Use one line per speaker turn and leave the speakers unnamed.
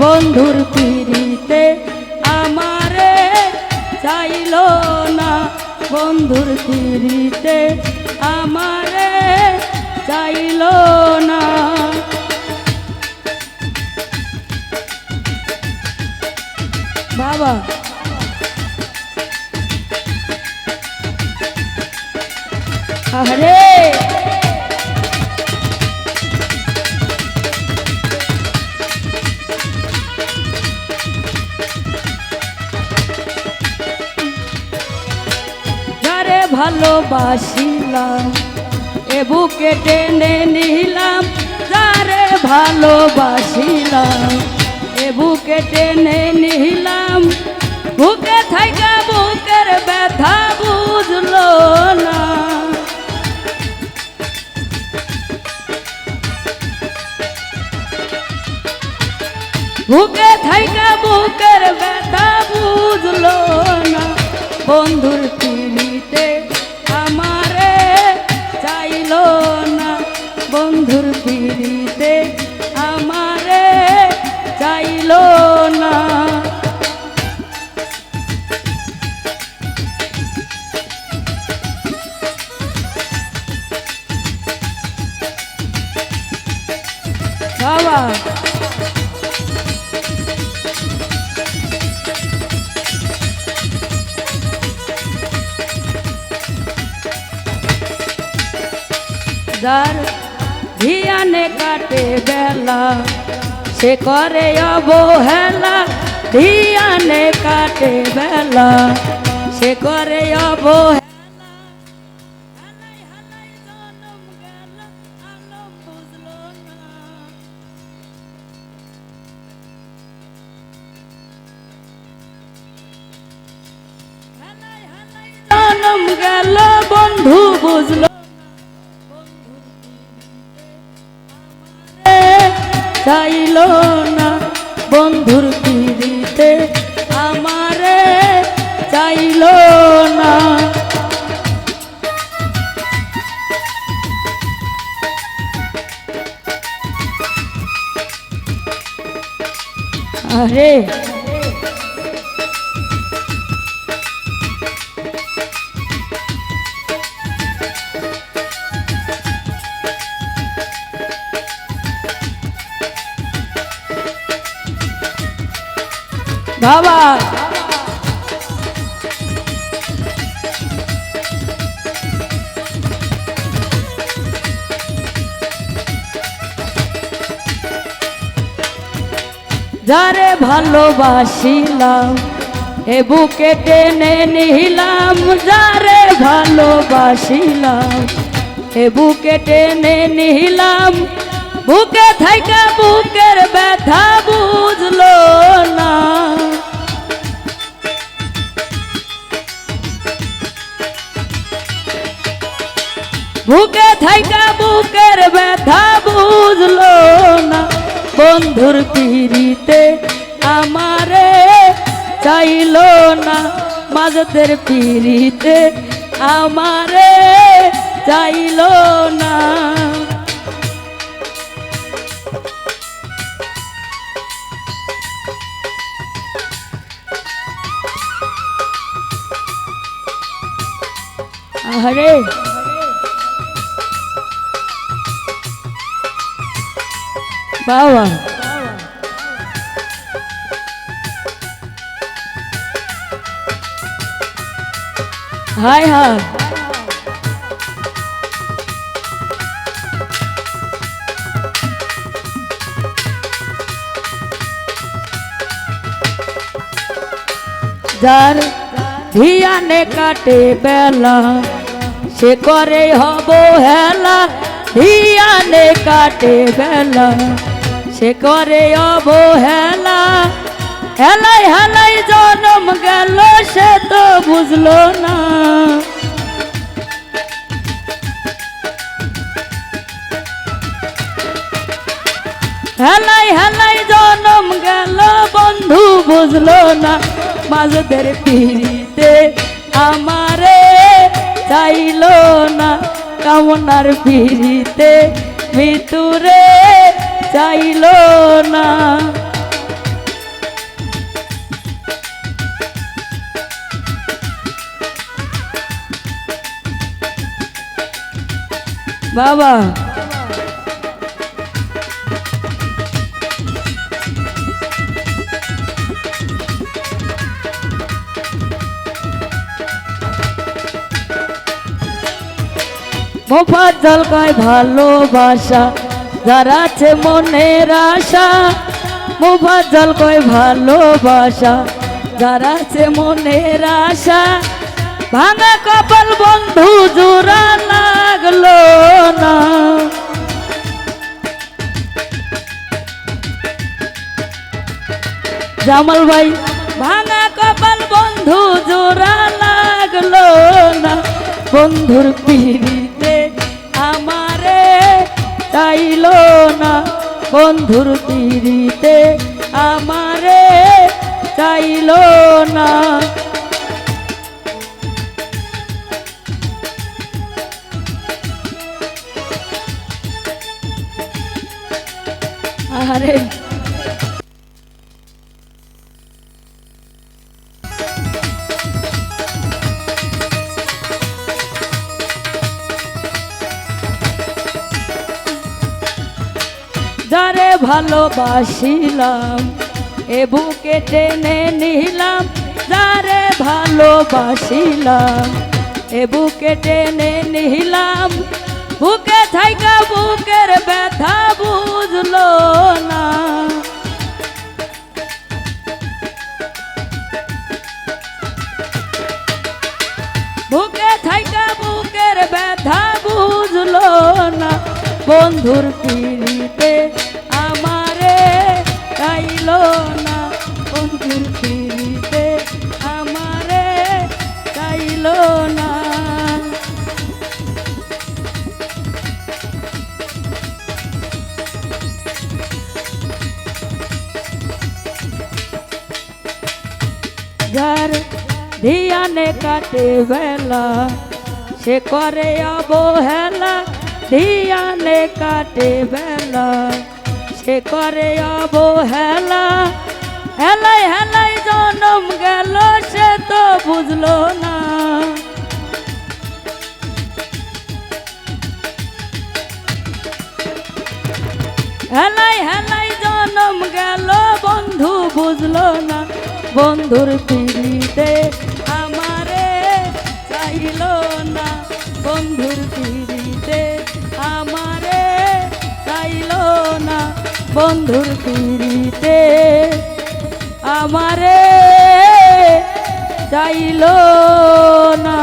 বন্ধুর পিড়িতে আমারে চাইল না। বন্ধুর পিড়িতে আমারে চাইল না। বাবা। আরে ভালোবাসিলাম। এ বুকে টেনে নিলাম, যারে ভালোবাসিলাম। এ বুকে টেনে নিলাম, বুকে থাইকা বুকের ব্যথা বুঝলো না। বুকে থাইকা বুকের ব্যথা বুঝলো না। বন্ধুর না বন্ধুর পিড়িতে আমারে চাইল না। বাবা। যার ধিয়ানে কাটে বেলা। সে করে অবহেলা ধিয়ানে কাটে বেলা। সে করে অবহেলা চাইল না বন্ধুর পিড়িতে আমারে চাইল না। আরে বাবা। যারে ভালোবাসিলাম, এ বুকে টেনে নিলাম। যারে ভালোবাসিলাম, এ বুকে টেনে নিলাম। বুকে থাইকা বুকের বন্ধুর পিড়িতে আমারে চাইলো না। মাজতের পিড়িতে আমারে চাইলো না। আরে বাবা হাই হাই যার ধিয়ানে কাটে বেলা সে করে হব হেলা ধিয়ানে কাটে বেলা সে করে অবহেলা। হেলাই হেলাই জনম গেল, সে তো বুঝলো না। হেলাই হেলাই জনম গেল, বন্ধু বুঝলো না। মাঝদের পিড়িতে আমারে চাইলো না। কামনার পিড়িতে মৃত্যুরে চাইল না। বাবা। মোফাজ্জল কয় ভালোবাসা। যারা আছে মনের আশা, মোফাজ্জল কয় ভালোবাসা। যারা আছে মনের আশা, ভাঙা কপাল বন্ধু জোড়া লাগল না। জামাল ভাই, ভাঙা কপাল বন্ধু জোড়া লাগল না। বন্ধুর আমারে চাইলো না বন্ধুর তিরিতে আমারে চাইলো না। আরে ভালোবাসিলাম। এ বুকে টেনে নিলাম, যারে ভালোবাসিলাম। এ বুকে টেনে নিলাম, বুকে থাইকা বুকের ব্যথা বুঝলো না। বুকে থাইকা বুকের ব্যথা বুঝলো না। বন্ধুর পিড়িতে ধিয়ানে কাটে বেলা সে করে অবহেলা, ধিয়ানে কাটে বেলা সে করে অবহেলা। হেলাই হেলাই জনম গেল, সে তো বুঝলো না। হেলাই হেলাই জনম গেল, বন্ধু বুঝলো না। বন্ধুর পিড়িতে পিড়িতে আমারে চাইল না। বন্ধুর পিড়িতে আমারে চাইল না।